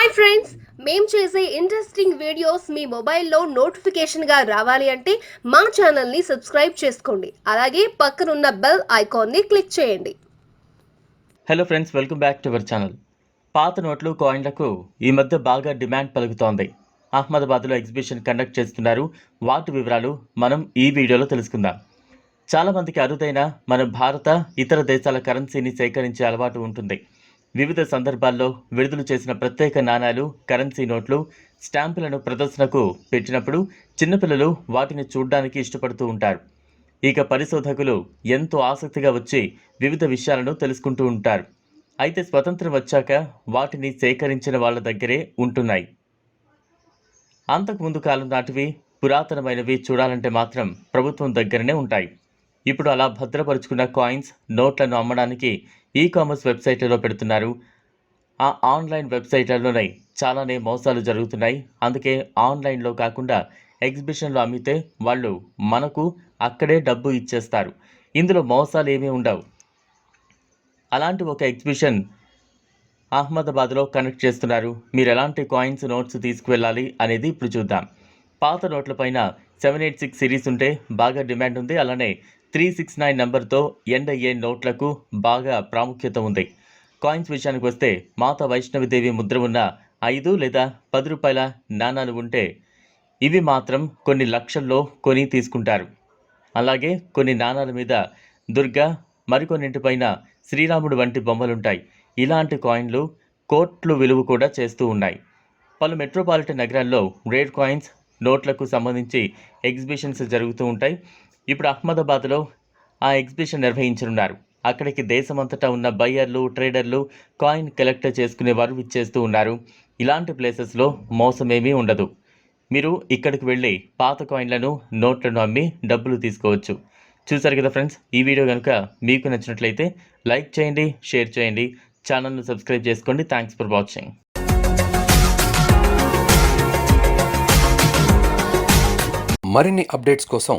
Hi friends మేము చేసే interesting videos మీ మొబైల్లో నోటిఫికేషన్గా రావాలి అంటే మా ఛానల్ని సబ్స్క్రైబ్ చేసుకోండి. అలాగే పక్కనున్న బెల్ ఐకాన్ని క్లిక్ చేయండి. Hello friends welcome back to our channel పాత నోట్లు కాయిన్లకు ఈ మధ్య బాగా డిమాండ్ పలుకుతోంది. అహ్మదాబాద్లో ఎగ్జిబిషన్ కండక్ట్ చేస్తున్నారు. వాటి వివరాలు మనం ఈ వీడియోలో తెలుసుకుందాం. చాలామందికి అరుదైన మన భారత ఇతర దేశాల కరెన్సీని సేకరించే అలవాటు ఉంటుంది. వివిధ సందర్భాల్లో విడుదల చేసిన ప్రత్యేక నాణాలు కరెన్సీ నోట్లు స్టాంపులను ప్రదర్శనకు పెట్టినప్పుడు చిన్నపిల్లలు వాటిని చూడడానికి ఇష్టపడుతూ ఉంటారు. ఇక పరిశోధకులు ఎంతో ఆసక్తిగా వచ్చి వివిధ విషయాలను తెలుసుకుంటూ ఉంటారు. అయితే స్వతంత్రం వచ్చాక వాటిని సేకరించిన వాళ్ళ దగ్గరే ఉంటున్నాయి. అంతకుముందు కాలం నాటివి పురాతనమైనవి చూడాలంటే మాత్రం ప్రభుత్వం దగ్గరనే ఉంటాయి. ఇప్పుడు అలా భద్రపరుచుకున్న కాయిన్స్ నోట్లను అమ్మడానికి ఈ కామర్స్ వెబ్సైట్లలో పెడుతున్నారు. ఆ ఆన్లైన్ వెబ్సైట్లలోనే చాలానే మోసాలు జరుగుతున్నాయి. అందుకే ఆన్లైన్లో కాకుండా ఎగ్జిబిషన్లో అమ్మితే వాళ్ళు మనకు అక్కడే డబ్బు ఇచ్చేస్తారు. ఇందులో మోసాలు ఏమీ ఉండవు. అలాంటి ఒక ఎగ్జిబిషన్ అహ్మదాబాద్లో కనెక్ట్ చేస్తున్నారు. మీరు ఎలాంటి కాయిన్స్ నోట్స్ తీసుకువెళ్ళాలి అనేది ఇప్పుడు చూద్దాం. పాత నోట్ల పైన సెవెన్ ఎయిట్ సిక్స్ సిరీస్ ఉంటే బాగా డిమాండ్ ఉంది. అలానే త్రీ సిక్స్ నైన్ నెంబర్తో ఎండ్ అయ్యే నోట్లకు బాగా ప్రాముఖ్యత ఉంది. కాయిన్స్ విషయానికి వస్తే మాత వైష్ణవిదేవి ముద్ర ఉన్న ఐదు లేదా పది రూపాయల నాణాలు ఉంటే ఇవి మాత్రం కొన్ని లక్షల్లో కొని తీసుకుంటారు. అలాగే కొన్ని నాణాల మీద దుర్గా మరికొన్నింటిపైన శ్రీరాముడు వంటి బొమ్మలుంటాయి. ఇలాంటి కాయిన్లు కోట్లు విలువ కూడా చేస్తూ ఉన్నాయి. పలు మెట్రోపాలిటన్ నగరాల్లో రేర్ కాయిన్స్ నోట్లకు సంబంధించి ఎగ్జిబిషన్స్ జరుగుతూ ఉంటాయి. ఇప్పుడు అహ్మదాబాద్లో ఆ ఎగ్జిబిషన్ నిర్వహించనున్నారు. అక్కడికి దేశమంతటా ఉన్న బయ్యర్లు ట్రేడర్లు కాయిన్ కలెక్ట్ చేసుకునే వారు విచ్చేస్తూ ఉన్నారు. ఇలాంటి ప్లేసెస్లో మోసమేమీ ఉండదు. మీరు ఇక్కడికి వెళ్ళి పాత కాయిన్లను నోట్లను అమ్మి డబ్బులు తీసుకోవచ్చు. చూసారు కదా ఫ్రెండ్స్ ఈ వీడియో కనుక మీకు నచ్చినట్లయితే లైక్ చేయండి షేర్ చేయండి ఛానల్ను సబ్స్క్రైబ్ చేసుకోండి. Thanks for watching. మరిన్ని అప్డేట్స్ కోసం